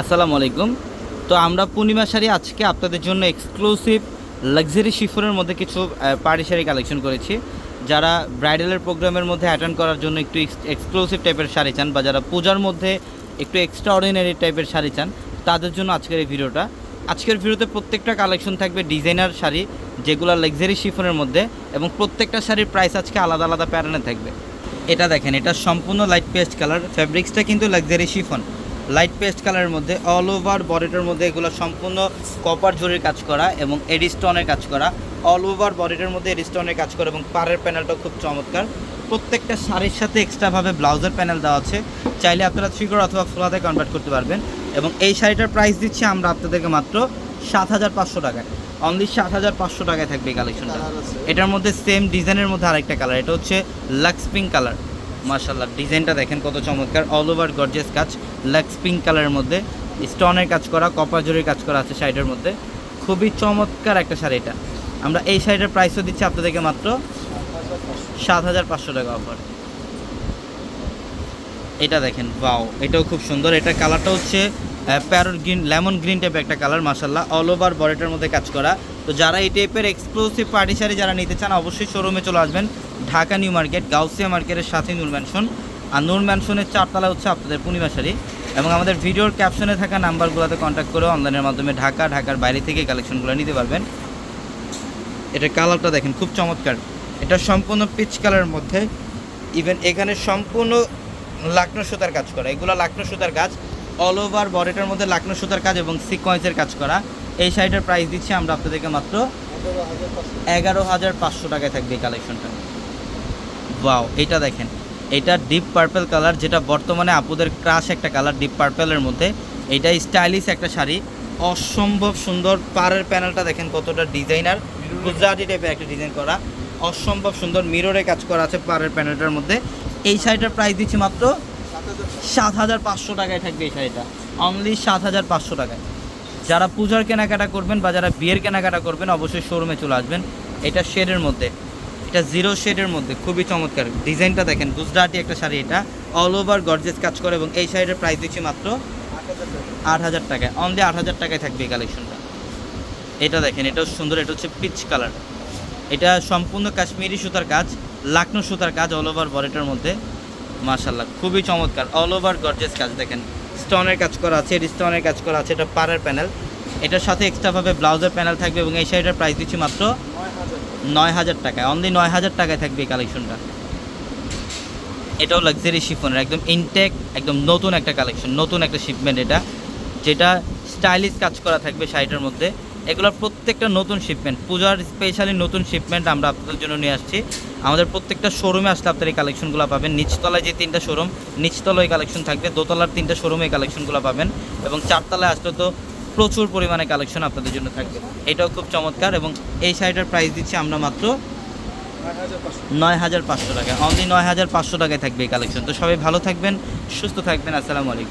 আসসালামু আলাইকুম। তো আমরা পূর্ণিমা শাড়ি আজকে আপনাদের জন্য এক্সক্লুসিভ লাক্সারি শিফনের মধ্যে কিছু পার্টি শাড়ি কালেকশন করেছি। যারা ব্রাইডালের প্রোগ্রামের মধ্যে অ্যাটেন্ড করার জন্য একটু এক্সক্লুসিভ টাইপের শাড়ি চান বা যারা পূজার মধ্যে একটু এক্সট্রা অর্ডিনারি টাইপের শাড়ি চান, তাদের জন্য আজকের এই ভিডিওটা। আজকের ভিডিওতে প্রত্যেকটা কালেকশন থাকবে ডিজাইনার শাড়ি, যেগুলো লাক্সারি শিফনের মধ্যে এবং প্রত্যেকটা শাড়ির প্রাইস আজকে আলাদা আলাদা প্যাটার্নে থাকবে। এটা দেখেন, এটা সম্পূর্ণ লাইট পেস্ট কালার ফ্যাব্রিক্সটা কিন্তু লাক্সারি শিফন লাইট পেস্ট কালারের মধ্যে অল ওভার বডিটার মধ্যে এগুলো সম্পূর্ণ কপার জরির কাজ করা এবং এডিস্টনের কাজ করা। অল ওভার বডিটার মধ্যে এডিস্টনের কাজ করা এবং পাড়ের প্যানেলটা খুব চমৎকার। প্রত্যেকটা শাড়ির সাথে এক্সট্রাভাবে ব্লাউজের প্যানেল দেওয়া আছে। চাইলে আপনারা থ্রিকোর অথবা ফোলাতে কনভার্ট করতে পারবেন এবং এই শাড়িটার প্রাইস দিচ্ছি আমরা আপনাদেরকে মাত্র সাত হাজার পাঁচশো টাকায়। অনলি সাত হাজার পাঁচশো টাকায় থাকবে এই কালেকশনটা এটার মধ্যে সেম ডিজাইনের মধ্যে আরেকটা কালার এটা হচ্ছে লাক্স পিঙ্ক কালার মার্শাল্লাহ ডিজাইনটা দেখেন কত চমৎকার। অল ওভার গর্জেস কাজ লাক্স পিঙ্ক কালারের মধ্যে, স্টোনের কাজ করা, কপার জরির কাজ করা আছে শাড়িটার মধ্যে। খুবই চমৎকার একটা শাড়ি এটা। আমরা এই শাড়িটার প্রাইসও দিচ্ছি আপনাদেরকে মাত্র সাত হাজার পাঁচশো টাকা অফার এটা দেখেন বাও এটাও খুব সুন্দর। এটা কালারটা হচ্ছে প্যারোট গ্রিন লেমন গ্রিন টাইপের একটা কালার মাসাল্লাহ অল ওভার বডিটার মধ্যে কাজ করা। তো যারা এই টাইপের এক্সক্লুসিভ পার্টি শাড়ি যারা নিতে চান, অবশ্যই শোরুমে চলে আসবেন। ঢাকা নিউ মার্কেট, গাউসিয়া মার্কেটের সাথে নূর ম্যানশন আর নূর ম্যানশনের চারতলা হচ্ছে আপনাদের পূর্ণিমা শাড়ি এবং আমাদের ভিডিওর ক্যাপশনে থাকা নাম্বারগুলোতে কন্ট্যাক্ট করে অনলাইনের মাধ্যমে ঢাকা, ঢাকার বাইরে থেকে কালেকশনগুলো নিতে পারবেন। এটার কালারটা দেখেন, খুব চমৎকার। এটা সম্পূর্ণ পিচ কালারের মধ্যে। ইভেন এখানে সম্পূর্ণ লাকনো সুতার কাজ করা। এগুলো লাকনো সুতার কাজ। অল ওভার বডিটার মধ্যে লাকনো সুতার কাজ এবং সিকোয়েন্সের কাজ করা। এই শাড়িটার প্রাইস দিচ্ছি আমরা আপনাদেরকে মাত্র এগারো হাজার পাঁচশো। টাকায় থাকবে এই কালেকশনটা ওয়াও এটা দেখেন। এটা ডিপ পার্পল কালার যেটা বর্তমানে আপুদের ক্রাশ একটা কালার ডিপ পার্পেলের মধ্যে। এটা স্টাইলিশ একটা শাড়ি। অসম্ভব সুন্দর। পাড়ের প্যানেলটা দেখেন কতটা ডিজাইনার গুজরাটি টাইপের একটা ডিজাইন করা। অসম্ভব সুন্দর। মিররে কাজ করা আছে পাড়ের প্যানেলটার মধ্যে। এই শাড়িটার প্রাইস দিচ্ছি মাত্র সাত হাজার পাঁচশো টাকায় থাকবে এই শাড়িটা। অনলি সাত হাজার পাঁচশো টাকায়। যারা পূজার কেনাকাটা করবেন বা যারা বিয়ের কেনাকাটা করবেন, অবশ্যই শোরুমে চলে আসবেন। এটা শেডের মধ্যে। এটা জিরো শেডের মধ্যে। খুবই চমৎকার। ডিজাইনটা দেখেন, গুজরাটি একটা শাড়ি এটা। অল ওভার গর্জেস কাজ করে এবং এই শাড়িটার প্রাইস দিচ্ছি মাত্র আট হাজার টাকায় অনলি আট হাজার টাকায় থাকবে এই কালেকশনটা এটা দেখেন, এটাও সুন্দর, এটা হচ্ছে পিচ কালার এটা সম্পূর্ণ কাশ্মীরি সুতার কাজ, লাকনো সুতার কাজ অল ওভার বডিটার মধ্যে। মার্শাল্লাহ খুবই চমৎকার অল ওভার গর্জেস কাজ দেখেন। স্টোনের কাজ করা আছে, এটা স্টোনের কাজ করা আছে, এটা পাড়ের প্যানেল এটার সাথে এক্সট্রাভাবে ব্লাউজের প্যানেল থাকবে এবং এই শাড়িটার প্রাইস দিচ্ছি মাত্র নয় হাজার টাকায় অনলি নয় হাজার টাকায় থাকবে এই কালেকশনটা এটাও লাক্সারি শিফনের একদম ইনটেক একদম নতুন একটা কালেকশন নতুন একটা শিপমেন্ট এটা, যেটা স্টাইলিশ কাজ করা থাকবে শাড়িটার মধ্যে। এগুলোর প্রত্যেকটা নতুন শিপমেন্ট পূজার স্পেশালি নতুন শিপমেন্ট আমরা আপনাদের জন্য নিয়ে আসছি। আমাদের প্রত্যেকটা শোরুমে আসলে আপনার এই কালেকশনগুলো পাবেন। নিচতলায় যে তিনটা শোরুম নিচতলায় কালেকশন থাকবে। দোতলার তিনটা শোরুমে কালেকশনগুলো পাবেন এবং চারতলায় আসলে তো প্রচুর পরিমাণে কালেকশন আপনাদের জন্য থাকবে। এটাও খুব চমৎকার এবং এই শাড়িটার প্রাইস দিচ্ছি আমরা মাত্র নয় হাজার পাঁচশো টাকা। অনলি নয় হাজার পাঁচশো টাকায় থাকবে এই কালেকশন তো সবাই ভালো থাকবেন, সুস্থ থাকবেন। আসসালামু আলাইকুম।